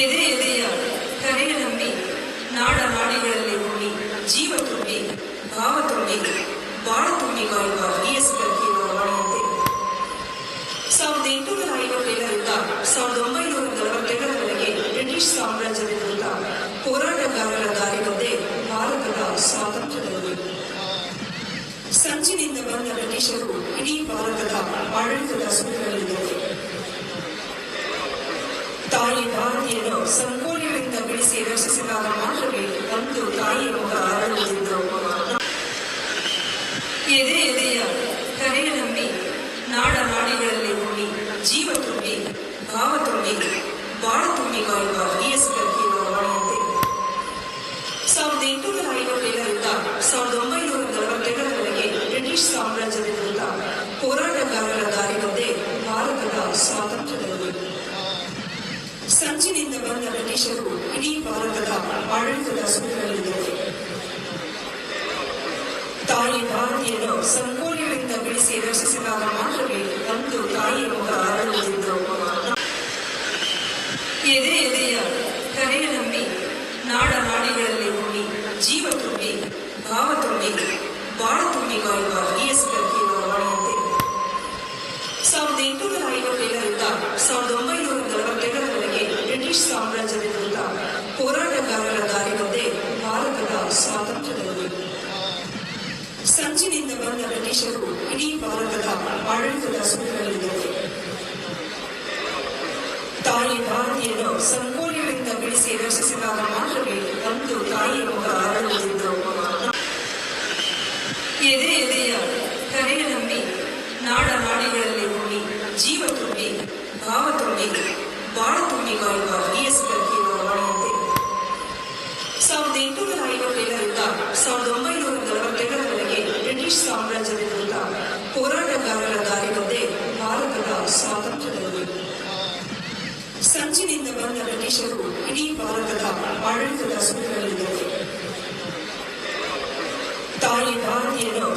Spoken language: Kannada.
ಎದೆ ಎದೆಯ ಕರೆಯ ನಂಬಿ ನಾಡ ನಾಡಿಗಳಲ್ಲಿ ಹೋಗಿ ಜೀವ ತುಂಬಿ ಭಾವ ತುಂಬಿ ಬಾಳ ತುಂಬಿ ಕಾಯುವ ಎಸ್ ಕರ್ಕಿಯವರ ವಾಣಿಯಂತೆ. ಸಾವಿರದ ಎಂಟುನೂರ ಐವತ್ತೇಳರಿಂದ ಸಾವಿರದ ಒಂಬೈನೂರ ನಲವತ್ತೆರಡರವರೆಗೆ ಬ್ರಿಟಿಷ್ ಸಾಮ್ರಾಜ್ಯದ ವಿರುದ್ಧ ಹೋರಾಟಗಾರರ ದಾರಿಗೊಂದೇ ಭಾರತದ ಸ್ವಾತಂತ್ರ್ಯದಲ್ಲಿ. ಸಂಚಿನಿಂದ ಬಂದ ಬ್ರಿಟಿಷರು ಇಡೀ ಭಾರತದ ಆಡಳಿತದ ಸುತ್ತಲಿದ್ದರು ತಾಯಿ ಭಾರತೀಯರು ಸಂಕೋಲೆಗಳಿಂದ ಬಿಡಿಸಿ ರಕ್ಷಿಸಿದಾಗ ಮಾತ್ರವೇ ಒಂದು ತಾಯಿಯ ಮುಖ ಅರಳುವುದಿದ್ದು ಎದೆ ಎದೆಯ ಕರೆಯ ನಂಬಿ, ನಾಡ ನಾಡಿಗಳಲ್ಲಿ ಹೋಗಿ ಜೀವ ತುಂಬಿ, ಭಾವ ತುಂಬಿ, ಬಾಳ ತುಂಬಿ ಕಾಯುವ ಎಸ್ ವಾಣಿಯಂತೆ. ಸಾವಿರದ ಎಂಟುನೂರ ಐವತ್ತೇಳರಿಂದ ಸಾವಿರದ ಒಂಬೈನೂರ ನಲವತ್ತೆರಡರವರೆಗೆ ಬ್ರಿಟಿಷ್ ಸಾಮ್ರಾಜ್ಯದ ವಿರುದ್ಧ ಹೋರಾಟಗಾರರ ದಾರಿಗೊಂದೇ ಭಾರತದ ಸ್ವಾತಂತ್ರ್ಯದಲ್ಲಿ ಸಂಚಿನಿಂದ ಬಂದ ಬ್ರಿಟಿಷರು ಇಡೀ ಭಾರತದ ಆಡಳಿತದ ಸುತ್ತಲಿದ್ದರು ತಾಯಿ ಭಾರತೀಯರು ಸಂಕೋಲೆಗಳಿಂದ ಬಿಡಿಸಿ ರಕ್ಷಿಸಿದಾಗ ಮಾತ್ರವೇ ಒಂದು ತಾಯಿ ಮುಖ ಅರಳುವುದಿದ್ದು ಎದೆ ಎದೆಯ ಕರೆಯ ನಂಬಿ ನಾಡ ನಾಡಿಗಳಲ್ಲಿ ಉಮ್ಮಿ ಜೀವ ತುಂಬಿ ಭಾವ ತುಂಬಿ ಬಾಳ ತುಂಬಿ ಕಾಯುವ ಇ ಎಸ್ ಕರ್ಕಿಯವರ ವಾಣಿಯಂತೆ ಸಾವಿರದ ಎಂಟುನೂರ ಐವತ್ತೇಳರಿಂದ ಸಾವಿರದ ಒಂಬೈನೂರ ನಲವತ್ತೆರಡರವರೆಗೆ ಬ್ರಿಟಿಷ್ ಸಾಮ್ರಾಜ್ಯದ ವಿರುದ್ಧ ಹೋರಾಟಗಾರರ ದಾರಿಗೊಂದೇ ಭಾರತದ ಸ್ವಾತಂತ್ರ್ಯದಲ್ಲಿ ಸಂಚಿನಿಂದ ಬಂದ ಬ್ರಿಟಿಷರು ಇಡೀ ಭಾರತದ ಆಡಳಿತದ ಸುತ್ತಲಿದ್ದರು ತಾಯಿ ಭಾರತಿಯನ್ನು ಸಂಕೋಲೆಗಳಿಂದ ಬೆಳೆಸಿ ರಕ್ಷಿಸಿದಾಗ ಮಾತ್ರವೇ ಒಂದು ತಾಯಿ ಮುಖ ಅರಳುವುದಿದ್ದು ಎದೆ ಎದೆಯ ಕರೆಯ ನಂಬಿ ನಾಡ ನಾಡಿಗಳಲ್ಲಿ ಉಮ್ಮಿ ಜೀವ ತುಂಬಿ ಭಾವ ತುಂಬಿ ಬಾಳ ತುಂಬಿ ಕಾಯುವ ಇ ಎಸ್ ಕರ್ಕಿಯವರ ವಾಣಿಯಂತೆ ಸಾವಿರದ ಎಂಟುನೂರ ಐವತ್ತೇಳರಿಂದ ಸಾವಿರದ ಒಂಬೈನೂರ ನಲವತ್ತೆರಡರವರೆಗೆ ಬ್ರಿಟಿಷ್ ಸಾಮ್ರಾಜ್ಯದ ವಿರುದ್ಧ ಹೋರಾಟಗಾರರ ದಾರಿಗೊಂದೇ ಭಾರತದ ಸ್ವಾತಂತ್ರ್ಯದಲ್ಲಿ ಸಂಚಿನಿಂದ ಬಂದ ಬ್ರಿಟಿಷರು ಇಡೀ ಭಾರತದ ಆಡಳಿತದ ಸುತ್ತಲಿದ್ದರು ತಾಯಿ ಭಾರತೀಯರು